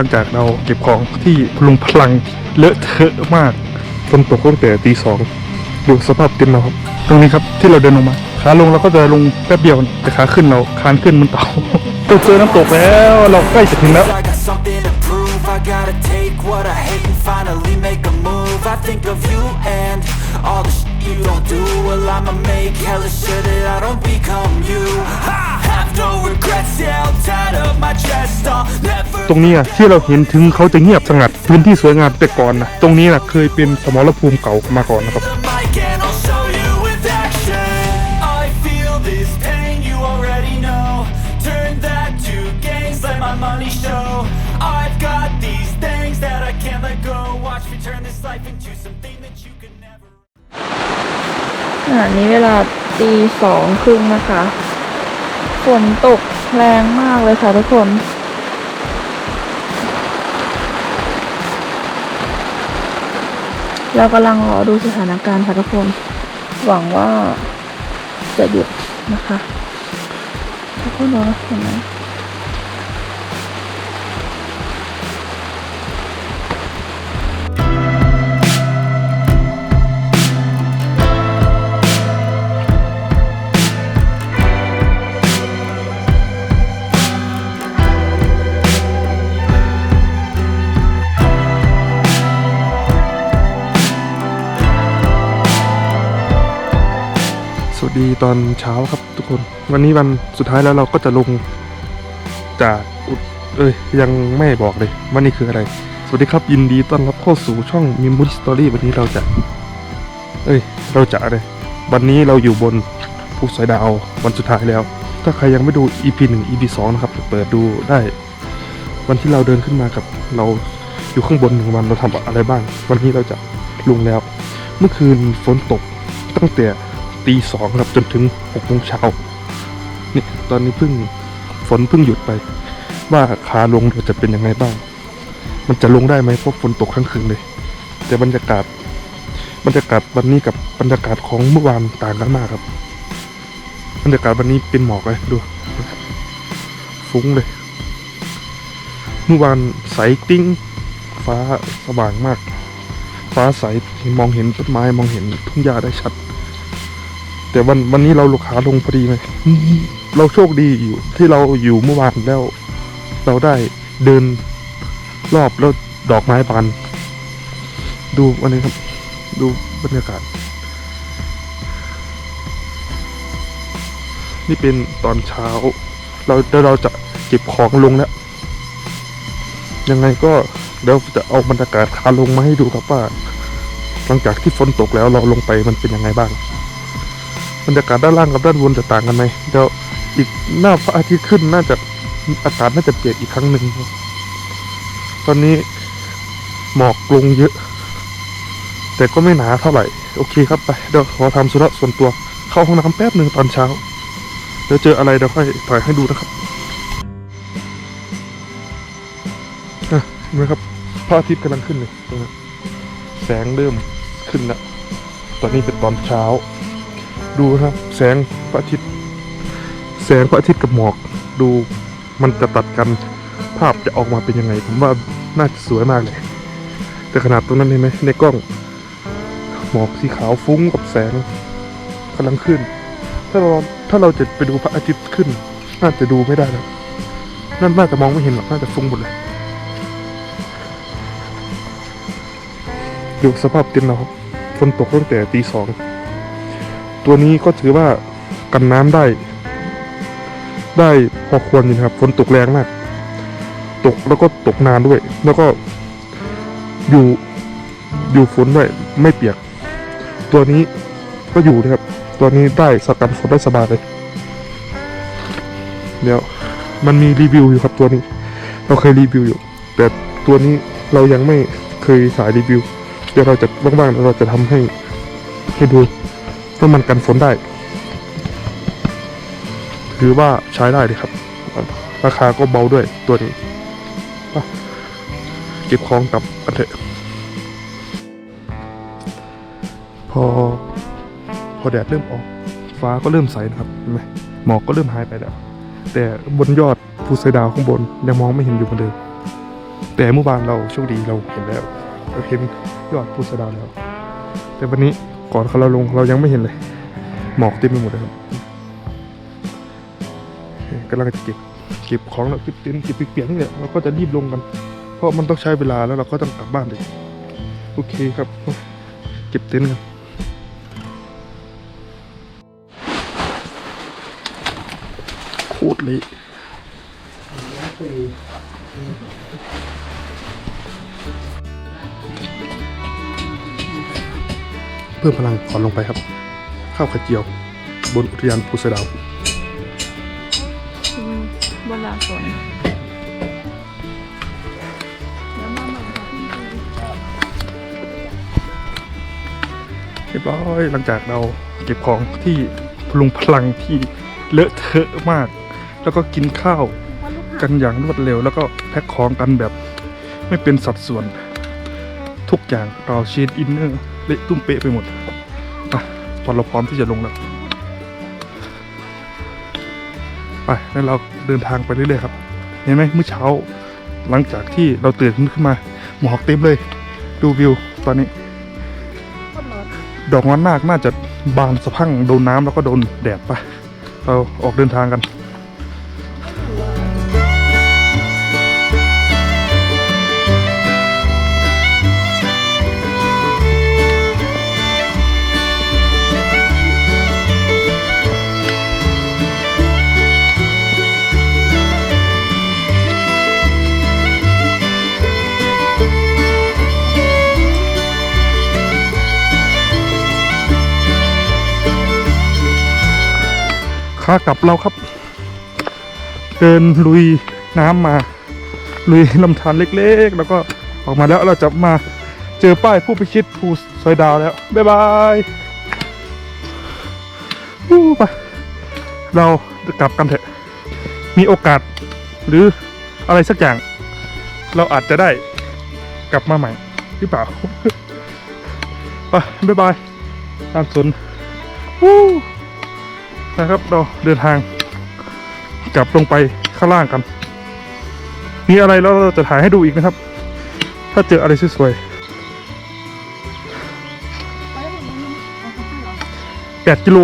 หลังจากเราเก็บของที่พลุงพลังเลอะเทอะมากฝนตกตั้งแต่ตีสองดูสภาพเต็นท์เราครับ ตรงนี้ครับที่เราเดินลงมา ขาลงเราก็จะลงแป๊บเดียวแต่ขาขึ้นเราคานขึ้นมันเต่าเราเจอน้ำตกแล้ว เราใกล้จะถึงแล้ว I gotta take what I hate and finally make a move I think of you and all the shit you don't do Well I'ma make hella sure that I don't become you I have no regrets, yeah, I'll tie up my chest I'll never ตรงนี้อะที่เราเห็นถึงเขาจะเงียบสงัดพื้นที่สวยงามแต่ก่อนนะตรงนี้นะเคยเป็นสมรภูมิเก่ามาก่อนนะครับ the mic and I'll show you with action I feel this pain, you already know Turn that to gains, let my money show I've got these things that I can't let go Watch me turn this life into something that you could never ขณะนี้เวลาตีสองครึ่งนะคะ ฝนตกแรงมากเลยค่ะทุกคน เรากำลังรอดูสถานการณ์ค่ะทุกคน หวังว่าจะหยุดนะคะ ทุกคนรอเห็นไหม ตอนเช้าครับทุกคน วันนี้วันสุดท้ายแล้วเราก็จะลงจากอุดเอ้ยยังไม่บอกเลยว่านี่คืออะไร สวัสดีครับยินดีต้อนรับเข้าสู่ช่องมิมบุ s สตอรี่วันนี้เราจะ เอ้ย เราจะอะไรวันนี้เราอยู่บนภูสอยดาววันสุดท้ายแล้ว ถ้าใครยังไม่ดู EP 1 EP 2นะครับเปิดดูได้ วันที่เราเดินขึ้นมากับเราอยู่ข้างบนหนึ่งวันเราทำอะไรบ้าง วันนี้เราจะลงแล้ว เมื่อคืนฝนตกตั้งแต่ ตีสองครับจนถึงหกโมงเช้านี่ตอนนี้เพิ่งฝนเพิ่งหยุดไป ว่าขาลงเราจะเป็นยังไงบ้าง มันจะลงได้ไหมเพราะฝนตกทั้งคืนเลย แต่บรรยากาศบรรยากาศวันนี้กับบรรยากาศของเมื่อวานต่างกันมากครับ บรรยากาศวันนี้เป็นหมอกเลยดูฟุ้งเลย เมื่อวานใสติ้งฟ้าสว่างมาก ฟ้าใสมองเห็นต้นไม้มองเห็นทุ่งหญ้าได้ชัด แต่วันวันนี้เราลูกค้าลงพอดีไหมเราโชคดีอยู่ที่เราอยู่เมื่อวานแล้ว เราได้เดินรอบแล้วดอกไม้บานดูวันนี้ครับ ดูบรรยากาศ นี่เป็นตอนเช้า เราเดี๋ยวเราจะเก็บของลงแล้ว ยังไงก็เดี๋ยวจะเอาบรรยากาศขาลงมาให้ดูครับว่า หลังจากที่ฝนตกแล้วเราลงไปมันเป็นยังไงบ้าง บรรยากาศด้านล่างกับด้านบนจะต่างกันไหมเดี๋ยวอีกหน้าพระอาทิตย์ขึ้นน่าจะอากาศน่าจะเปลี่ยนอีกครั้งหนึ่งตอนนี้หมอกลงเยอะ แต่ก็ไม่หนาเท่าไหร่ โอเคครับไปเดี๋ยวขอทำสุระส่วนตัวเข้าห้องน้ำแป๊บหนึ่งตอนเช้าเดี๋ยวเจออะไรเดี๋ยวค่อยถ่ายให้ดูนะครับอะเห็นไหมครับพระอาทิตย์กำลังขึ้นเลยตรงนั้นแสงเริ่มขึ้นแล้วตอนนี้เป็นตอนเช้า ดูครับ แสงพระอาทิตย์ แสงพระอาทิตย์กับหมอก ดูมันจะตัดกันภาพจะออกมาเป็นยังไง ผมว่าน่าจะสวยมากเลย แต่ขนาดตรงนั้นเห็นไหมในกล้อง หมอกสีขาวฟุ้งกับแสงกำลังขึ้น ถ้าเราถ้าเราจะไปดูพระอาทิตย์ขึ้น น่าจะดูไม่ได้แล้วนั่นน่าจะมองไม่เห็นหรอกน่าจะฟุ้งหมดเลยดูสภาพเต็นท์เราครับฝนตกตั้งแต่ตีสอง ตัวนี้ก็ถือว่ากันน้ำได้ ได้พอควรอยู่นะครับฝนตกแรงมาก ตกแล้วก็ตกนานด้วย แล้วก็อยู่อยู่ฝนด้วยไม่เปียก ตัวนี้ก็อยู่นะครับ ตัวนี้ได้สกันฝนได้สบายเลยเดี๋ยวมันมีรีวิวอยู่ครับตัวนี้ เราเคยรีวิวอยู่ แต่ตัวนี้เรายังไม่เคยสายรีวิว เดี๋ยวเราจะว่างๆเราจะทำให้ให้ดู ว่ามันกันฝนได้ ถือว่าใช้ได้เลยครับ ราคาก็เบาด้วยตัวนี้เก็บของกับกันเถอะพอ พอแดดเริ่มออก ฟ้าก็เริ่มใสนะครับเห็นไหมหมอกก็เริ่มหายไปแล้ว แต่บนยอดภูไซดาวข้างบนยังมองไม่เห็นอยู่เหมือนเดิมแต่เมื่อวานเราโชคดีเราเห็นแล้วเราเห็นยอดภูสะเดาวแล้ว แต่วันนี้ ก่อนเขาเราลงเรายังไม่เห็นเลย หมอกเต็มไปหมดเลยครับโอเคกำลังจะเก็บเก็บของแล้วเก็บเต็นเก็บเปียกๆนี่แหละเราก็จะรีบลงกัน เพราะมันต้องใช้เวลาแล้วเราก็ต้องกลับบ้านเลยโอเคครับ เก็บเต็นท์กันโคตรเละ เพิ่มพลังก่อนลงไปครับ ข้าวไข่เจียว บนอุทยานภูสะเดาวบนลาฝนแล้วมาใหม่ค่ะพี่เรียบร้อยหลังจากเราเก็บของที่พลุงพลังที่เลอะเทอะมาก แล้วก็กินข้าวกันอย่างรวดเร็ว แล้วก็แพ็คของกันแบบไม่เป็นสัดส่วน ทุกอย่างเราเชนอินเนอร์ เละตุ้มเป๊ะไปหมดอะพอเราพร้อมที่จะลงแล้ว ไปแล้วเราเดินทางไปเรื่อยๆครับ เห็นไหมเมื่อเช้า หลังจากที่เราตื่นขึ้นมา หมอกเต็มเลย ดูวิวตอนนี้ ดอกมันนาคน่าจะบานสะพังโดนน้ำแล้วก็โดนแดดไปเราออกเดินทางกัน ขากลับเราครับ เดินลุยน้ำมา ลุยลำธารเล็กๆ แล้วก็ออกมาแล้วเราจะมาเจอป้ายผู้พิชิตภูซอยดาวแล้ว บ๊ายบายอู้ไปเรากลับกันเถอะ มีโอกาสหรืออะไรสักอย่าง เราอาจจะได้กลับมาใหม่หรือเปล่าไปบ๊ายบายตามสนวู้ นะครับ เราเดินทางกลับลงไปข้างล่างกัน มีอะไรแล้วเราจะถ่ายให้ดูอีกนะครับ ถ้าเจออะไรสวยๆแปดกิโล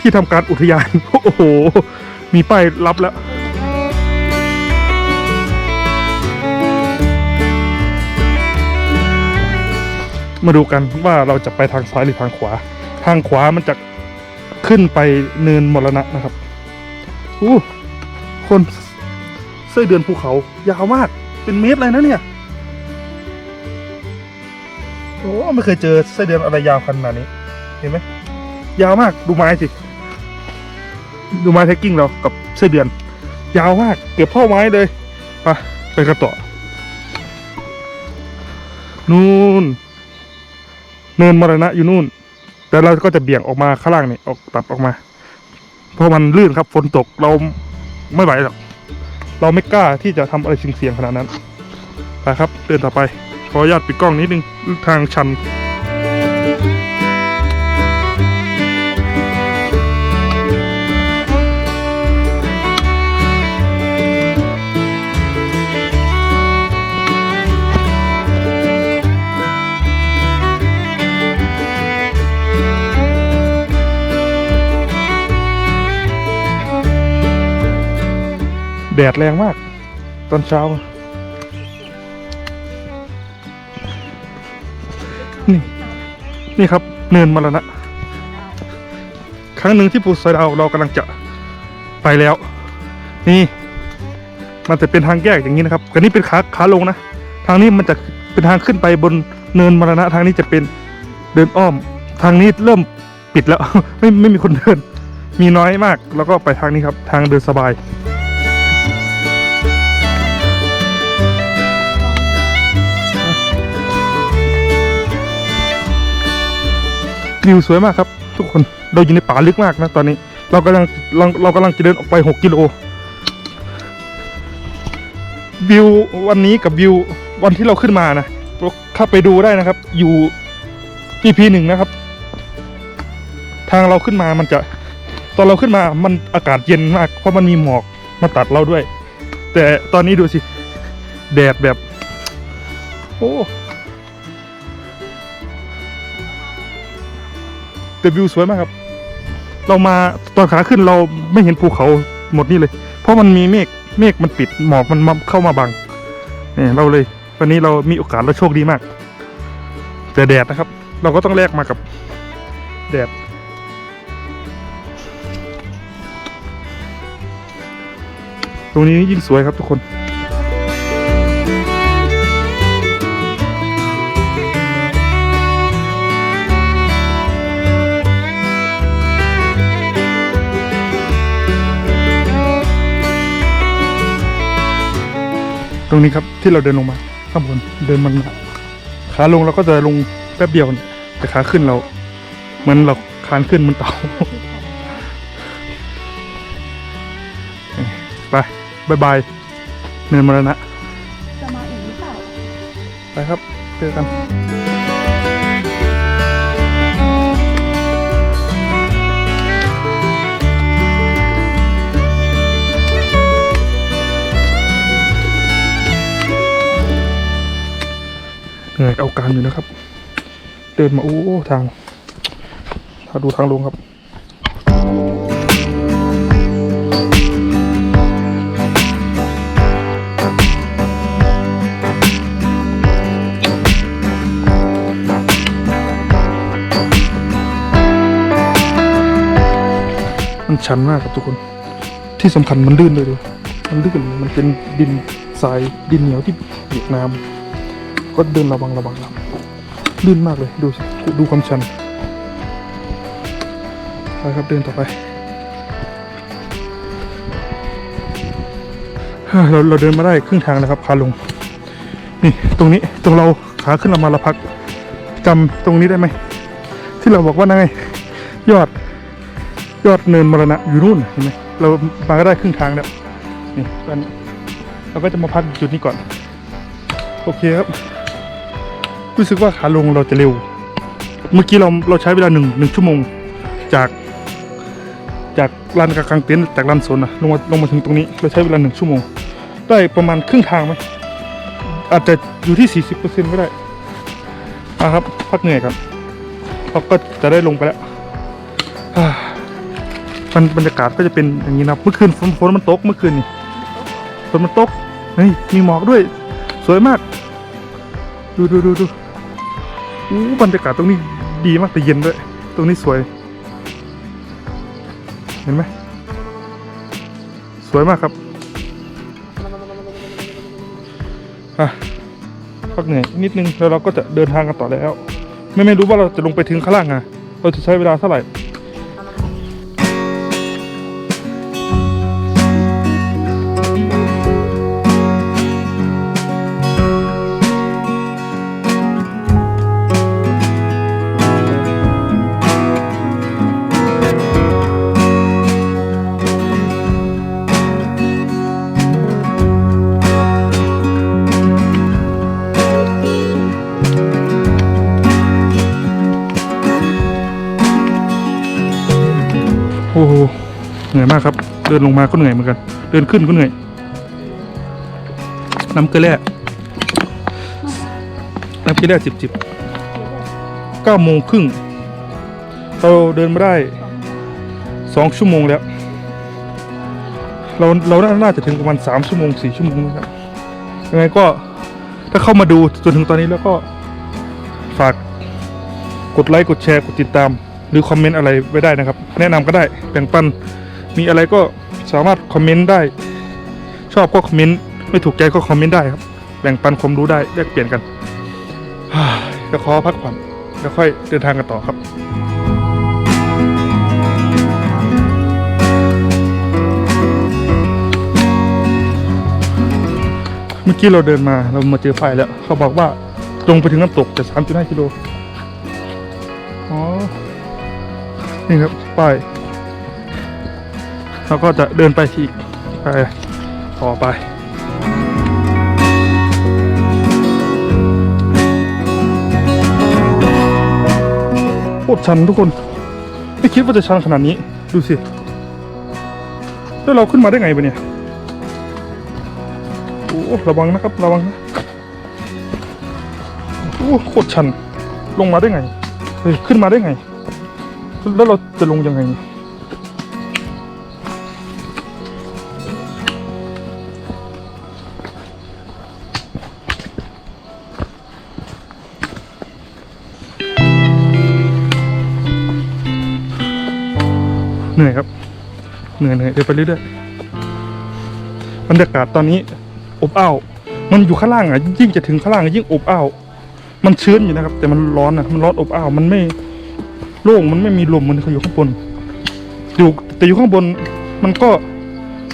ที่ทำการอุทยาน โอ้โห มีป้ายรับแล้วมาดูกันว่าเราจะไปทางซ้ายหรือทางขวา ทางขวามันจะ ขึ้นไปเนินมรณะนะครับอู้คนเส้เดือนภูเขา ยาวมาก เป็นเมตรเลยนะเนี่ยโอ้ไม่เคยเจอไส้เดือนอะไรยาวขนาดนี้ เห็นไหมยาวมากดูไม้สิ ดูไม้แท็กกิ้งเรากับไส้เดือน ยาวมาก เก็บพ่อไม้เลยไปไปกันต่อนู่น เนินมรณะอยู่นู่น แต่เราก็จะเบี่ยงออกมาข้างล่างนี่ออกตัดออกมา เพราะมันลื่นครับฝนตกเราไม่ไหวหรอกเราไม่กล้าที่จะทำอะไรเสี่ยงๆขนาดนั้นไปครับเดินต่อไปขออนุญาตปิดกล้องนิดนึงทางชัน แดดแรงมาก ตอนเช้า นี่ นี่ครับ เนินมรณะ ครั้งหนึ่งที่ภูสอยดาวเรากำลังจะไปแล้ว นี่ มันจะเป็นทางแยกอย่างนี้นะครับอันนี้เป็นขาขาลงนะ ทางนี้มันจะเป็นทางขึ้นไปบนเนินมรณะ ทางนี้จะเป็นเดินอ้อม ทางนี้เริ่มปิดแล้ว ไม่ไม่มีคนเดิน มีน้อยมาก แล้วก็ไปทางนี้ครับ ทางเดินสบาย วิวสวยมากครับ ทุกคนเราอยู่ในป่าลึกมากนะตอนนี้ เรากำลังเราเรากำลังจะเดินออกไป 6 กิโลวิววันนี้กับวิววันที่เราขึ้นมานะเข้าไปดูได้นะครับ อยู่ EP หนึ่งนะครับ ทางเราขึ้นมามันจะ ตอนเราขึ้นมามันอากาศเย็นมาก เพราะมันมีหมอกมาตัดเราด้วย แต่ตอนนี้ดูสิ แดดแบบ โอ้ แต่วิวสวยมากครับ เรามาตอนขาขึ้นเราไม่เห็นภูเขาหมดนี่เลย เพราะมันมีเมฆเมฆมันปิดหมอกมันเข้ามาบังเนี่ยเราเลยวันนี้เรามีโอกาสเราโชคดีมาก แต่แดดนะครับ เราก็ต้องแลกมากับ แดดตรงนี้ยิ่งสวยครับทุกคน ตรงนี้ครับที่เราเดินลงมา ข้างบนเดินมันมาขาลงเราก็จะลงแป๊บเดียวเนี่ยแต่ขาขึ้นเราเหมือนเราคานขึ้นมันเต่าไปบายบายเนินมรณะจะมาอีกหรือเปล่าไปครับเจอกัน เหนื่อยเอาการอยู่นะครับ เดินมาโอ้ทาง ถ้าดูทางลงครับมันชันมากครับทุกคน ที่สำคัญมันลื่นเลยดูมันลื่นมันเป็นดินทรายดินเหนียวที่เปียกน้ำ ก็เดินระวังระวังครับลื่นมากเลยดูสิดูความชันไปครับเดินต่อไปเราเราเดินมาได้ครึ่งทางแล้วครับขาลง นี่ตรงนี้ตรงเราขาขึ้นเรามาเราพักจำตรงนี้ได้ไหมที่เราบอกว่านั่นไงยอดยอดเนินมรณะอยู่นู่นเห็นไหมเรามาก็ได้ครึ่งทางแล้วนี่ตอนเราก็จะมาพักจุดนี้ก่อน โอเคครับ รู้สึกว่าขาลงเราจะเร็ว เมื่อกี้เราเราใช้เวลาหนึ่งหนึ่งชั่วโมง จากจากลานกลางเต็นท์จากลานสนนะลงมาลงมาถึงตรงนี้เราใช้เวลาหนึ่งชั่วโมง ได้ประมาณครึ่งทางไหมอาจจะอยู่ที่สี่สิบเปอร์เซ็นต์ก็ได้มาครับ พักเหนื่อยกันเราก็จะได้ลงไปแล้วมันบรรยากาศก็จะเป็นอย่างนี้นะเมื่อคืนฝนฝนมันตกเมื่อคืนนี่ฝนมันตกเฮ้ยมีหมอกด้วย สวยมาก ดูดูดูดู อู้บรรยากาศตรงนี้ดีมากแต่เย็นด้วย ตรงนี้สวย เห็นไหมสวยมากครับอะพักเหนื่อยนิดนึงแล้วเราก็จะเดินทางกันต่อแล้ว ไม่ไม่รู้ว่าเราจะลงไปถึงข้างล่างอะ เราจะใช้เวลาเท่าไหร่ มากครับ เดินลงมาก็เหนื่อยเหมือนกัน เดินขึ้นก็เหนื่อย น้ำเกลือแร่น้ำเกลือแร่จิบจิบเก้าโมงครึ่งเราเดินมาได้สองชั่วโมงแล้วเราเราน่าจะถึงประมาณสามชั่วโมงสี่ชั่วโมงนะครับยังไงก็ถ้าเข้ามาดูจนถึงตอนนี้แล้วก็ฝากกดไลค์กดแชร์กดติดตาม หรือคอมเมนต์อะไรไว้ได้นะครับ แนะนำก็ได้แบ่งปัน มีอะไรก็สามารถคอมเมนต์ได้ ชอบก็คอมเมนต์ ไม่ถูกใจก็คอมเมนต์ได้ครับ แบ่งปันความรู้ได้แลกเปลี่ยนกันฮ่าเดี๋ยวขอพักผ่อนแล้วค่อยเดินทางกันต่อครับเมื่อกี้เราเดินมาเรามาเจอไฟแล้ว เขาบอกว่าตรงไปถึงน้ำตกจะ3.5กิโล อ๋อ นี่ครับป้าย เราก็จะเดินไปที่ไปต่อไปโคตรชันทุกคน ไม่คิดว่าจะชันขนาดนี้ ดูสิ แล้วเราขึ้นมาได้ไงปะเนี่ยโอ้ระวังนะครับ ระวังนะโอ้โคตรชัน ลงมาได้ไงเฮ้ยขึ้นมาได้ไง แล้วเราจะลงยังไงเหนื่อยครับ เหนื่อยเหนื่อยเดินไปเรื่อยๆบรรยากาศตอนนี้อบอ้าวมันอยู่ข้างล่างอะยิ่งจะถึงข้างล่างยิ่งอบอ้าวมันชื้นอยู่นะครับ แต่มันร้อนอะมันร้อนอบอ้าวมันไม่โล่งมันไม่มีลมมันเขาอยู่ข้างบน อยู่แต่อยู่ข้างบน มันก็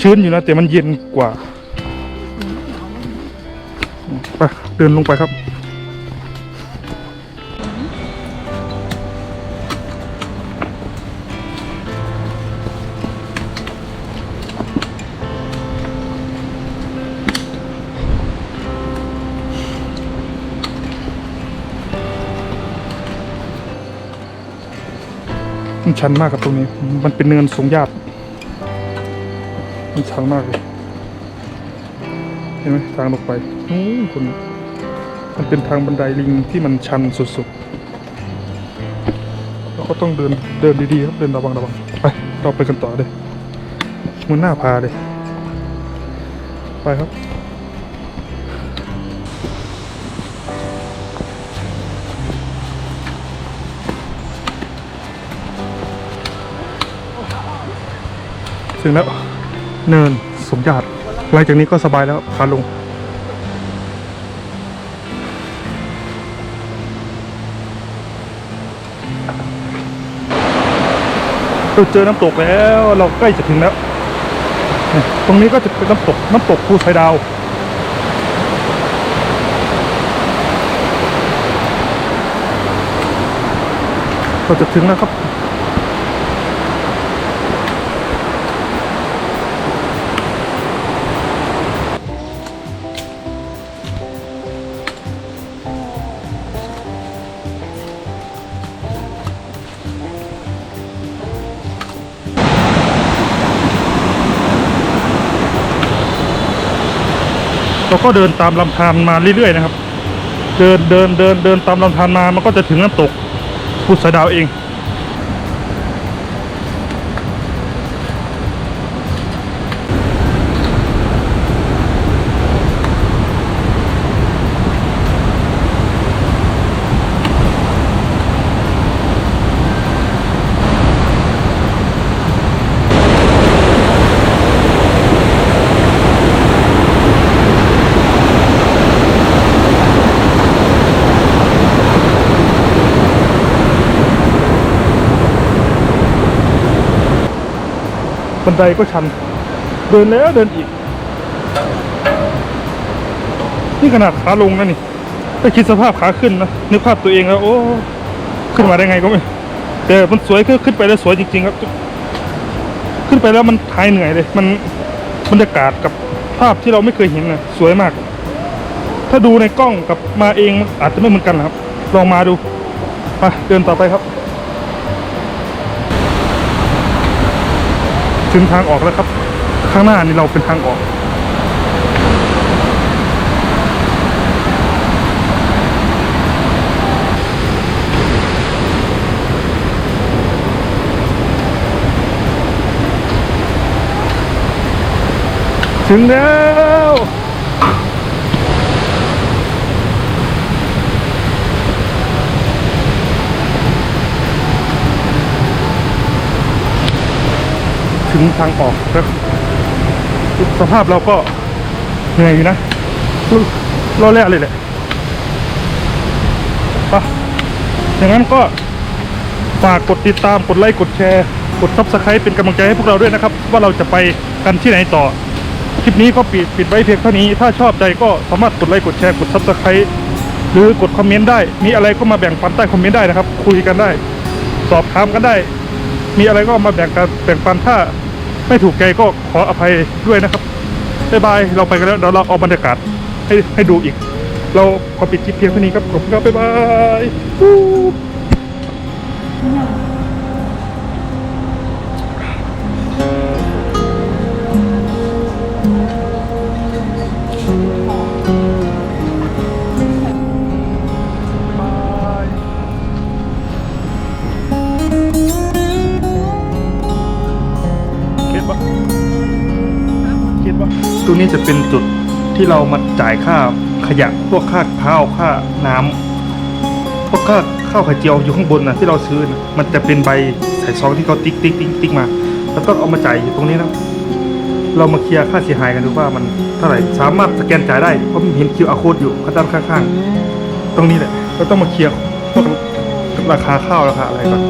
ชื้นอยู่นะแต่มันเย็นกว่าไปเดินลงไปครับ ชันมากครับตรงนี้ มันเป็นเนินสูงหยาบมันชันมากเลยเห็นไหมทางลงไปนู้นคนมันเป็นทางบันไดลิงที่มันชันสุดๆเราก็ต้องเดินเดินดีๆครับเดินระวังระวังไปเราไปกันต่อเลยมันน่าพาเลยไปครับ ถึงแล้วเนินสมญาติหลังจากนี้ก็สบายแล้วพาลงเราเจอน้ำตกแล้วเราใกล้จะถึงแล้ว ตรงนี้ก็จะเป็นน้ำตกน้ำตกภูไซดาวเราจะถึงแล้วครับ เราก็เดินตามลำธารมาเรื่อยๆนะครับ เดินเดินเดินเดินตามลำธารมามันก็จะถึงน้ำตกพุทธดาวเอง บันไดก็ชัน เดินแล้วเดินอีก นี่ขนาดขาลงนะนี่ถ้าคิดสภาพขาขึ้นนะนึกภาพตัวเองแล้วโอ้ขึ้นมาได้ไงก็ไม่แต่มันสวยขึ้นขึ้นไปแล้วสวยจริง ๆ ครับ ขึ้นไปแล้วมันหายเหนื่อยเลย มันบรรยากาศกับภาพที่เราไม่เคยเห็นนะสวยมาก ถ้าดูในกล้องกับมาเองอาจจะไม่เหมือนกันนะครับ ลองมาดูไปเดินต่อไปครับ ถึงทางออกแล้วครับ ข้างหน้านี่เราเป็นทางออกถึงแล้ว ถึงทางออกครับสภาพเราก็เหนื่อยอยู่นะรอแรกเลยแหละไปะอย่างนั้นก็ฝากกดติดตามกดไลค์กดแชร์ กดซับสไครป์เป็นกำลังใจให้พวกเราด้วยนะครับ ว่าเราจะไปกันที่ไหนต่อ คลิปนี้ก็ปิดปิดไว้เพียงเท่านี้ ถ้าชอบใจก็สามารถกดไลค์กดแชร์กดซับสไครต์หรือกดคอมเมนต์ได้ มีอะไรก็มาแบ่งปันใต้คอมเมนต์ได้นะครับ คุยกันได้ สอบถามกันได้ มีอะไรก็มาแบ่งกันแบ่งปันถ้า ไม่ถูกใจก็ขออภัยด้วยนะครับบายบายเราไปกันแล้วเดี๋ยวเราเอาบรรยากาศให้ให้ดูอีก เราขอปิดคลิปเพียงเท่านี้ครับขอบคุณครับบ๊ายบาย นี้จะเป็นจุดที่เรามาจ่ายค่าขยะพวกค่าข้าวค่าน้ำพวกค่าข้าวไข่เจียวอยู่ข้างบนนะที่เราซื้อนะมันจะเป็นใบใส่ซองที่เขาติ๊กติ๊กติ๊กติ๊กมาแล้วต้องเอามาจ่ายอยู่ตรงนี้นะเรามาเคลียร์ค่าเสียหายกันดูว่ามันเท่าไหร่สามารถสแกนจ่ายได้เพราะมันเห็น QR code อยู่ข้างด้านข้างๆตรงนี้แหละเราต้องมาเคลียร์พวกราคาข้าวราคาอะไรก่อน